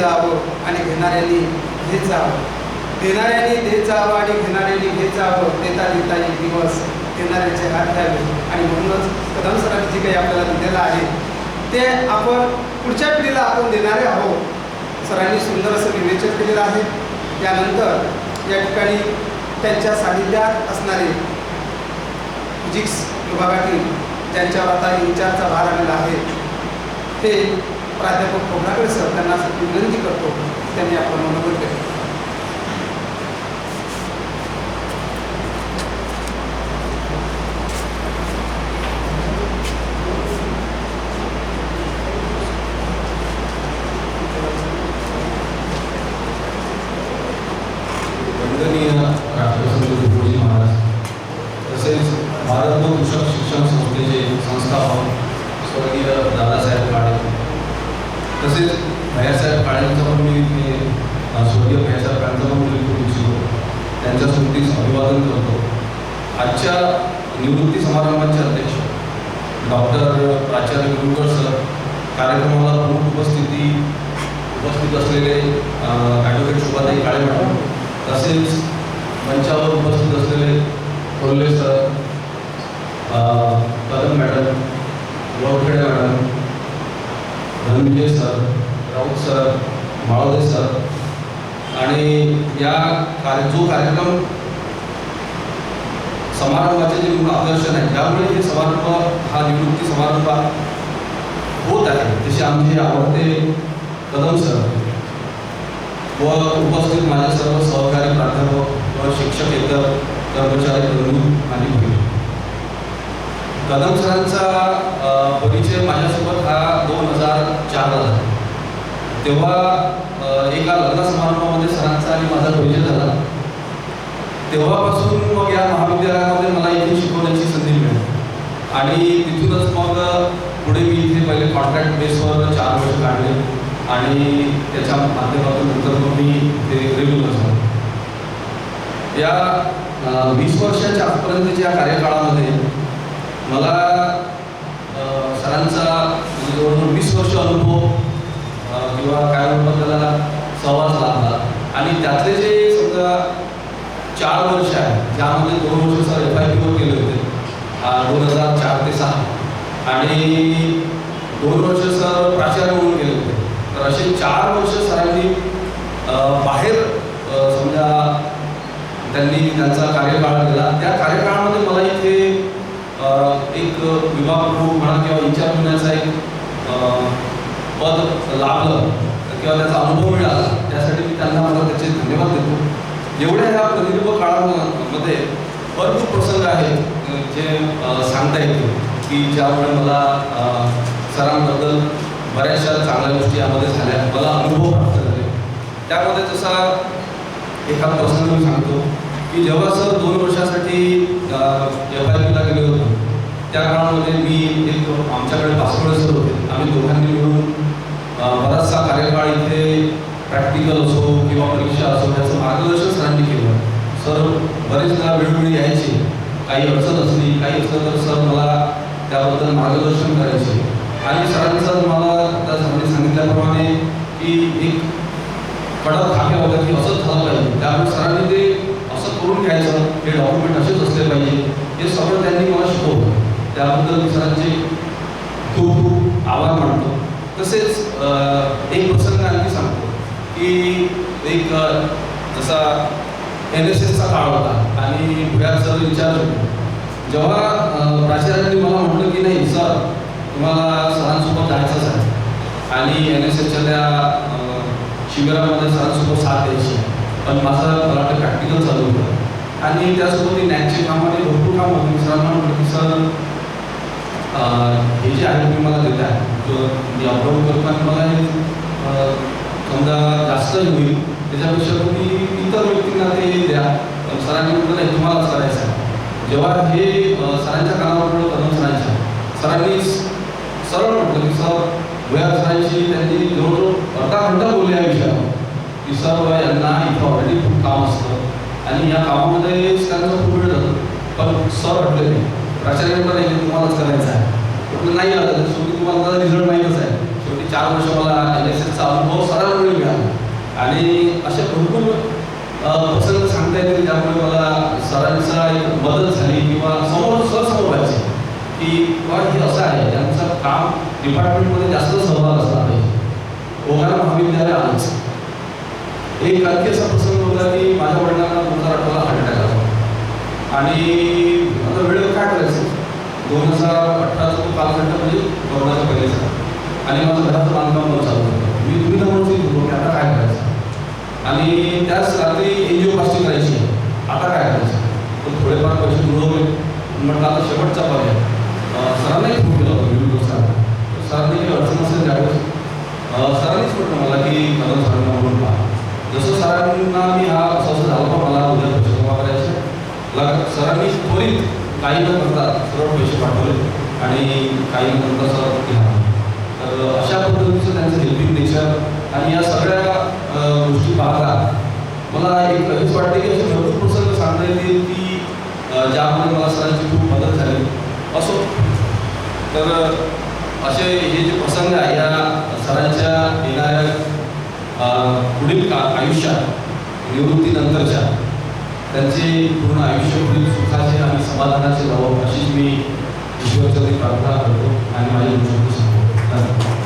जावं आणि घेणाऱ्यांनी घेत जावं. देणाऱ्यांनी देत जावं आणि घेणाऱ्यांनी घेत जावं. देता देता एक दिवस देणाऱ्याचे हात द्यावे आणि म्हणूनच कदम सरांनी जे काही आपल्याला दिलेलं आहे ते आपण पुढच्या पिढीला आपण देणारे आहोत. सरांनी सुंदर असं विवेचन केलेलं आहे. त्यानंतर या ठिकाणी त्यांच्या सानिध्यात असणारे फिजिक्स विभागातील ज्यांच्यावर आता इंचारचा भार आलेला आहे ते प्राध्यापक कोकणाकडे सर त्यांना विनंती करतो त्यांनी आपलं मनोगत केलं वंदनीय तसेच भारत कृषक शिक्षण संस्थेचे संस्थापक स्वर्गीय तसेच भैयासाहेब काळ्यांचा पण मी स्वर्गीय भैयासाहेब काळेंचं पण उल्लेख करू इच्छितो. त्यांच्या स्मृतीस अभिवादन करतो. आजच्या निवृत्ती समारंभाचे अध्यक्ष डॉक्टर प्राचार्य गुरुकर सर कार्यक्रमाला प्रमुख उपस्थिती उपस्थित असलेले ॲडव्होकेट शोभाताई काळे मॅडम तसेच मंचावर उपस्थित असलेले कोल्हे सर अ, Kadam madam Varkhede madam Dhananjay sir Raut sir Malode sir आणि या कार्य जो कार्यक्रम समारंभाचे जे मूळ आकर्षण आहे त्यामुळे हे समारंभ हा निवृत्ती समारंभ होत आहे. तसे आमचे आवडते कदम सर व उपस्थित माझ्या सर्व सहकारी प्राध्यापक व शिक्षक इतर कर्मचारी बंधू आणि कदम सरांचा परिचय माझ्यासोबत हा दोन हजार चारला झाला. तेव्हा एका लग्न समारंभामध्ये सरांचा आणि माझा परिचय झाला. तेव्हापासून मग या महाविद्यालयामध्ये मला इथे शिकवण्याची संधी मिळाली. आणि तिथूनच मग पुढे मी इथे पहिले कॉन्ट्रॅक्ट बेसवर चार वर्ष काढले आणि त्याच्या माध्यमातून नंतर मग मी ते रेग्युलर झालो. या वीस वर्षाच्या आजपर्यंतच्या कार्यकाळामध्ये मला सरांचा म्हणजे जवळजवळ वीस वर्ष अनुभव किंवा काय म्हणतात त्याला सहवास लाभला. आणि त्यातले जे समजा चार वर्ष आहे ज्यामध्ये दोन वर्ष सर एफ आय पीवर केले होते दोन हजार चार ते सहा. आणि दोन वर्ष सर प्राचार्य म्हणून केले होते. तर असे चार वर्ष सरांनी बाहेर समजा त्यांनी त्यांचा कार्यकाळ केला त्या कार्यकाळामध्ये मला इथे एक विभाग प्रमुख म्हणा किंवा विचार होण्याचा एक पद लाभलं किंवा त्याचा अनुभव मिळाला त्यासाठी मी त्यांना मला त्याचे धन्यवाद देतो. एवढ्या ह्या प्रदीर्घ काळामध्ये भरपूर प्रसंग आहेत जे सांगता येतील की ज्यामुळे मला सरांबद्दल बऱ्याचशा चांगल्या गोष्टी यामध्ये झाल्या मला अनुभव प्राप्त झाले. त्यामध्ये जसा एका प्रसंग मी सांगतो की जेव्हा सर दोन वर्षासाठी एफ आय पीला गेले होतो त्या काळामध्ये मी एक आमच्याकडे पासपोर्ट असतो होते. आम्ही दोघांनी मिळून बराचसा कार्यकाळ इथे प्रॅक्टिकल असो किंवा परीक्षा असो त्याचं मार्गदर्शन सरांनी केलं. सर बरेचदा वेळोवेळी यायचे. काही अडचण असली काही असलं तर सर मला त्याबद्दल मार्गदर्शन करायचे. आणि सरांचं मला त्या सरांनी सांगितल्याप्रमाणे की एक कडक खाक्या होता की असंच झालं पाहिजे. त्यामुळे सरांनी ते असं करून घ्यायचं. हे डॉक्युमेंट असेच असले पाहिजे. हे सगळं त्यांनी मला शिकवलं. त्याबद्दल मी सरांचे खूप खूप आभार मानतो. तसेच एक प्रसंग आणखी सांगतो की एक जसा एन एस एसचा काळ होता आणि भुयार सर विचार होतो. जेव्हा प्राचार्यांनी मला म्हटलं की नाही सर तुम्हाला सरांसोबत जायचंच आहे. आणि एन एस एसच्या त्या शिबिरामध्ये सरांसोबत साथ द्यायची. पण माझं मला वाटतं प्रॅक्टिकल चालू होतं. आणि त्यासोबत मी कामाने भरपूर काम होती. मी सरांना म्हटलं की सर हे जे आहे तुम्ही मला देत आहे मी अपलोड करताना मला हे समजा जास्त होईल त्याच्यापेक्षा तुम्ही इतर व्यक्तींना ते द्या. पण सरांनी म्हटलं हे तुम्हालाच करायचं आहे. जेव्हा हे सरांच्या कानावर पडलं कदम सरांच्या. सरांनी सरळ म्हटलं की सर वया सरांशी त्यांनी जवळजवळ अर्धा घंटा बोलले या विषयावर. की सर वया यांना इथं ऑलरेडी खूप काम असतं आणि या कामामध्ये त्यांचा खूप वेळ जातो. पण सर म्हटले नाही. प्राचार्य म्हणाले हे तुम्हालाच करायचं आहे. म्हटलं नाही आलं तर शेवटी तुम्हाला रिझल्ट माहीतच आहे. शेवटी चार वर्ष मला एन एस एसचा अनुभव मिळाला आणि अशा भरपूर प्रसंग सांगता येतील त्यामुळे मला सरांचा एक मदत झाली किंवा समोर समोर व्हायचे की पण हे असं आहे त्यांचं काम डिपार्टमेंटमध्ये जास्त सहभाग असला पाहिजे ओघाला महाविद्यालय आलंच एक आणखी असा प्रसंग होता की माझ्या वडिलांना दोन हजार अठराला हार्ट अटॅक आला. आणि आता वेळेवर काय करायचं? दोन हजार अठराचा तो कालखंड म्हणजे कोरोनाच्या पहिलेचा. आणि माझं घराचं बांधकाम पण चालू होतं. मी तुम्ही म्हणून होतो की आता काय करायचं? आणि त्याच रात्री एनजिओ करायची. आता काय करायचं? तर थोडेफार पैसे मिळवले म्हटलं आता शेवटचा पर्याय अं, सरांनाही फोन केला होता विविध सरांना तर सरांनी काही अडचण असेल त्यावेळेस अं, सरांनीच म्हटलं मला की कदम सरांना म्हणून पहा जसं सरांना मी हा असं असं झालं पण मला उद्या पैसे जमा करायचे लग सरांनी त्वरित काही न करता सरळ पैसे पाठवले आणि काही न सरळ तर अशा पद्धतीचं त्यांचं हेल्पिंग नेचर आणि या सगळ्या गोष्टी पाहता मला एक हेच वाटते की असे भरपूर प्रसंग सांगता येतील की ज्यामध्ये मला सरांची खूप मदत झाली. असो. तर असे हे जे प्रसंग आहे या सरांच्या येणाऱ्या अं, पुढील का आयुष्यात निवृत्तीनंतरच्या त्यांचे पूर्ण आयुष्य पुढील सुखाचे आणि समाधानाचे लावा अशीच मी ईश्वरच्या प्रार्थना करतो आणि माझ्या गोष्टी सांगतो